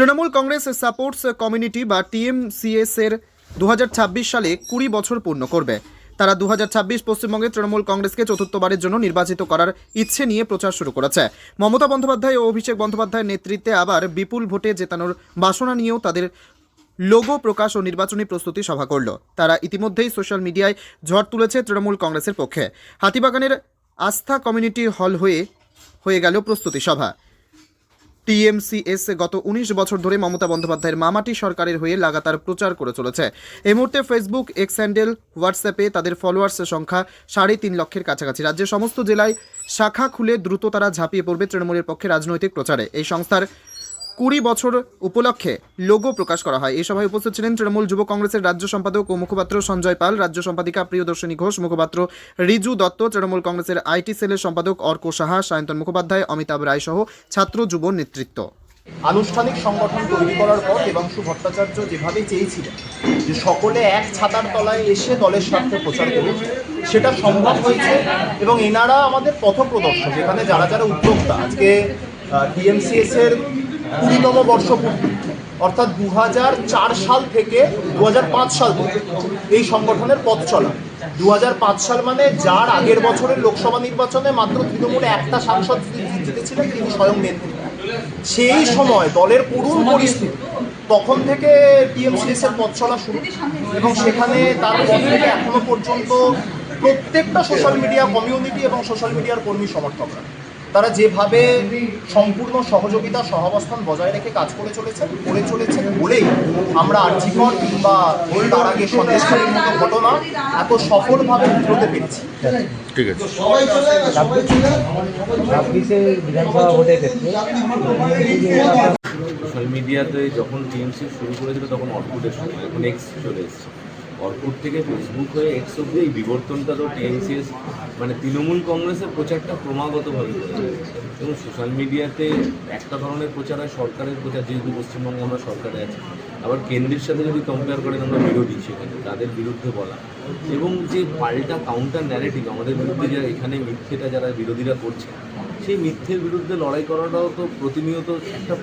Trinamool Congress supports community বা টিএমসিএস এর দু হাজার ছাব্বিশ সালে কুড়ি বছর পূর্ণ করবে। তারা দু হাজার ছাব্বিশ পশ্চিমবঙ্গে তৃণমূল কংগ্রেসকে চতুর্থবারের জন্য নির্বাচিত করার ইচ্ছে নিয়ে প্রচার শুরু করেছে। মমতা বন্দ্যোপাধ্যায় ও অভিষেক বন্দ্যোপাধ্যায়ের নেতৃত্বে আবার বিপুল ভোটে জেতানোর বাসনা নিয়েও তাদের লোগো প্রকাশ ও নির্বাচনী প্রস্তুতি সভা করল। তারা ইতিমধ্যেই সোশ্যাল মিডিয়ায় ঝড় তুলেছে তৃণমূল কংগ্রেসের পক্ষে। হাতিবাগানের আস্থা কমিউনিটি হল হয়ে হয়ে গেল প্রস্তুতি সভা। টিএমসিএস গত উনিশ বছর ধরে মমতা বন্দ্যোপাধ্যায়ের মামাটি সরকারের হয়ে লাগাতার প্রচার করে চলেছে। এই মুহূর্তে ফেসবুক এক্স হ্যান্ডেল হোয়াটসঅ্যাপে তাদের ফলোয়ার্সের সংখ্যা সাড়ে তিন লক্ষের কাছাকাছি। রাজ্যের সমস্ত জেলায় শাখা খুলে দ্রুত তারা ঝাঁপিয়ে পড়বে তৃণমূলের পক্ষে রাজনৈতিক প্রচারে। এই সংস্থার কুড়ি বছর উপলক্ষে লোগো প্রকাশ করা হয়। এই সভায় উপস্থিত ছিলেন তৃণমূল যুব কংগ্রেসের রাজ্য সম্পাদক ও মুখপাত্র সঞ্জয় পাল, রাজ্য সম্পাদিকা প্রিয়দর্শিনী ঘোষ, মুখপাত্র রিজু দত্ত, তৃণমূল কংগ্রেসের আইটি সেলের সম্পাদক অর্ক সাহা, সায়ন্তন মুখোপাধ্যায়, অমিতাভ রায় সহ ছাত্র যুব নেতৃত্ব। আনুষ্ঠানিক সংগঠন তৈরি করার পর দেবাংশু ভট্টাচার্য যেভাবে চেয়েছিলেন যে সকলে এক ছাতার তলায় এসে দলের স্বার্থে প্রচার করুন সেটা সম্ভব হয়েছে এবং এনারা আমাদের পথপ্রদর্শক। এখানে যারা যারা উদ্যোক্তা, আজকে টিএমসিএস এর কুড়িতম বর্ষপূর্তি, অর্থাৎ দুহাজার চার সাল থেকে দুহাজার পাঁচ সাল এই সংগঠনের পথ চলা। দুহাজার পাঁচ সাল মানে যার আগের বছরের লোকসভা নির্বাচনে মাত্র তৃণমূলে একটা সাংসদ জিতেছিলেন তিনি স্বয়ং নেত্রী। সেই সময় দলের করুণ পরিস্থিতি, তখন থেকে টিএমসিএস এর পথ চলা শুরু এবং সেখানে থেকে এখনও পর্যন্ত প্রত্যেকটা সোশ্যাল মিডিয়া কমিউনিটি এবং সোশ্যাল মিডিয়ার কর্মী সমর্থকরা। তারা যেভাবে সম্পূর্ণ সহযোগিতা সহাবস্থান বজায় রেখে কাজ করে চলেছেন করে চলেছেন বলেই আমরা আর্জিকর কিংবা তার আগে সন্দেশকারীর মতো ঘটনা এত সফলভাবে উঠতে পেরেছি। ঠিক আছে। ছাব্বিশে বিধানসভা ভোটের ক্ষেত্রে সোশ্যাল মিডিয়াতে যখন টিএমসি শুরু করেছিল তখন অর্কুটের সময় এখন এক্স চলে এসেছে। অর্কুট থেকে ফেসবুক হয়ে এক্স অব্দি এই বিবর্তনটা তো টিএমসিএস মানে তৃণমূল কংগ্রেসের প্রচারটা ক্রমাগতভাবে। এবং সোশ্যাল মিডিয়াতে একটা ধরনের প্রচার হয় সরকারের প্রচার, যেহেতু পশ্চিমবঙ্গে আমরা সরকারে আছি। আবার কেন্দ্রের সাথে যদি কম্পেয়ার করেন, আমরা বিরোধী সেখানে, তাদের বিরুদ্ধে বলা। এবং যে পাল্টা কাউন্টার ন্যারেটিভ আমাদের বিরুদ্ধে যারা এখানে মিথ্যেটা যারা বিরোধীরা করছে, সেই মিথ্যের বিরুদ্ধে লড়াই করাটাও তো প্রতিনিয়ত একটা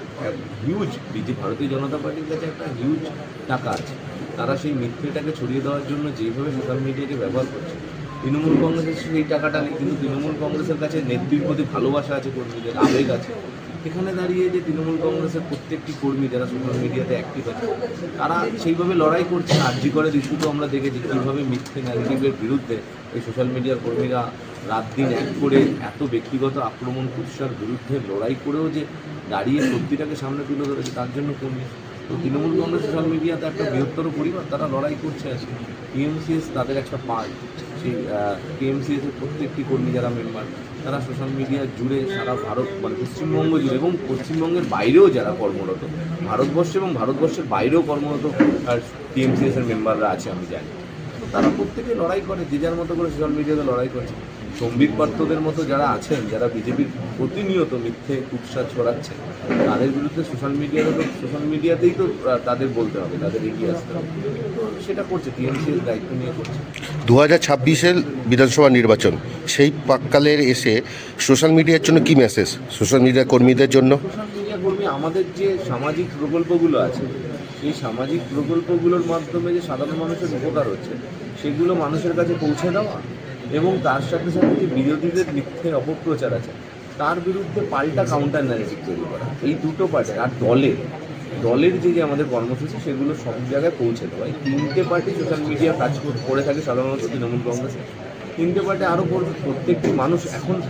হিউজ যে ভারতীয় জনতা পার্টির কাছে একটা হিউজ টাকা আছে। তারা সেই মিথ্যেটাকে ছড়িয়ে দেওয়ার জন্য যেভাবে সোশ্যাল মিডিয়াকে ব্যবহার করছে। তৃণমূল কংগ্রেসের সেই টাকাটা নেই, কিন্তু তৃণমূল কংগ্রেসের কাছে নেত্রীর প্রতি ভালোবাসা আছে, কর্মীদের আবেগ আছে। এখানে দাঁড়িয়ে যে তৃণমূল কংগ্রেসের প্রত্যেকটি কর্মী যারা সোশ্যাল মিডিয়াতে অ্যাক্টিভ আছে, তারা সেইভাবে লড়াই করছে, আর্জি করে ইস্যুতেও আমরা দেখেছি কীভাবে মিথ্যে ন্যারেটিভের বিরুদ্ধে এই সোশ্যাল মিডিয়ার কর্মীরা রাত দিন এক করে এত ব্যক্তিগত আক্রমণ, কুৎসার বিরুদ্ধে লড়াই করেও যে দাঁড়িয়ে সত্যিটাকে সামনে তুলে ধরেছে, তার জন্য কর্মী তো তৃণমূল কংগ্রেস সোশ্যাল মিডিয়াতে একটা বৃহত্তর পরিবার, তারা লড়াই করছে আছে টিএমসিএস তাদের একটা পার্ট। সেই টিএমসিএস এর প্রত্যেকটি কর্মী যারা মেম্বার তারা সোশ্যাল মিডিয়া জুড়ে সারা ভারত মানে পশ্চিমবঙ্গ জুড়ে এবং পশ্চিমবঙ্গের বাইরেও যারা কর্মরত, ভারতবর্ষ এবং ভারতবর্ষের বাইরেও কর্মরত টিএমসিএস এর মেম্বাররা আছে, আমি জানি। তো তারা প্রত্যেকে লড়াই করে, যে যার মতো করে সোশ্যাল মিডিয়াতে লড়াই করছে। সম্বিত পাত্রদের মতো যারা আছেন যারা বিজেপির প্রতিনিয়ত মিথ্যে কুৎসা ছড়াচ্ছে তাদের বিরুদ্ধে সোশ্যাল মিডিয়াতে তো সোশ্যাল মিডিয়াতেই তো তাদের বলতে হবে তাদের এগিয়ে আসতে হবে। সেটা করছে টিএমসিএস দায়িত্ব নিয়ে করছে। দু হাজার ছাব্বিশের বিধানসভা নির্বাচন সেই পাককালের এসে সোশ্যাল মিডিয়ার জন্য কি মেসেজ সোশ্যাল মিডিয়া কর্মীদের জন্য? সোশ্যাল মিডিয়া কর্মী আমাদের যে সামাজিক প্রকল্পগুলো আছে সেই সামাজিক প্রকল্পগুলোর মাধ্যমে যে সাধারণ মানুষের উপকার হচ্ছে সেগুলো মানুষের কাছে পৌঁছে দেওয়া এবং তার সাথে সাথে যে বিরোধীদের মিথ্যে অপপ্রচার আছে, তার বিরুদ্ধে পাল্টা কাউন্টার ন্যারেটিভ তৈরি করা। এই দুটো পার্টি আর দলের দলের যে যে আমাদের কর্মসূচি, সেগুলো সব জায়গায় পৌঁছে দেওয়া। এই তিনটে পার্টি সোশ্যাল মিডিয়া কাজ কর- থাকে সাধারণত তৃণমূল কংগ্রেস। তিনটে পার্টি আরও করবে প্রত্যেকটি মানুষ এখন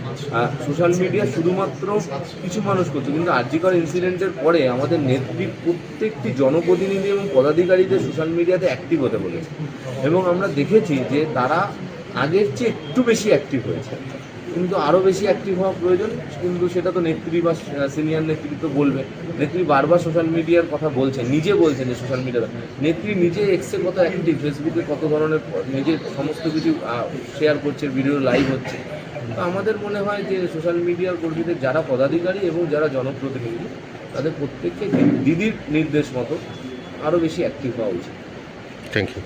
সোশ্যাল মিডিয়া শুধুমাত্র কিছু মানুষ করছে, কিন্তু আর্যিকর ইনসিডেন্টের পরে আমাদের নেত্রী প্রত্যেকটি জনপ্রতিনিধি এবং পদাধিকারীদের সোশ্যাল মিডিয়াতে অ্যাক্টিভ হতে বলেছে। এবং আমরা দেখেছি যে তারা আগের চেয়ে একটু বেশি অ্যাক্টিভ হয়েছে। কিন্তু আরও বেশি অ্যাক্টিভ হওয়া প্রয়োজন, কিন্তু সেটা তো নেত্রী বা সিনিয়র নেতৃত্ব বলবে। নেত্রী বারবার সোশ্যাল মিডিয়ার কথা বলছেন নিজে বলছেন যে সোশ্যাল মিডিয়াতে নেত্রী নিজে এক্সে কত অ্যাক্টিভ ফেসবুকে কত ধরনের নিজে সমস্ত কিছু শেয়ার করছে ভিডিও লাইভ হচ্ছে। তো আমাদের মনে হয় যে সোশ্যাল মিডিয়ার কর্মীদের যারা পদাধিকারী এবং যারা জনপ্রতিনিধি, তাদের প্রত্যেককে দিদির নির্দেশ মতো আরও বেশি অ্যাক্টিভ হওয়া উচিত। Thank you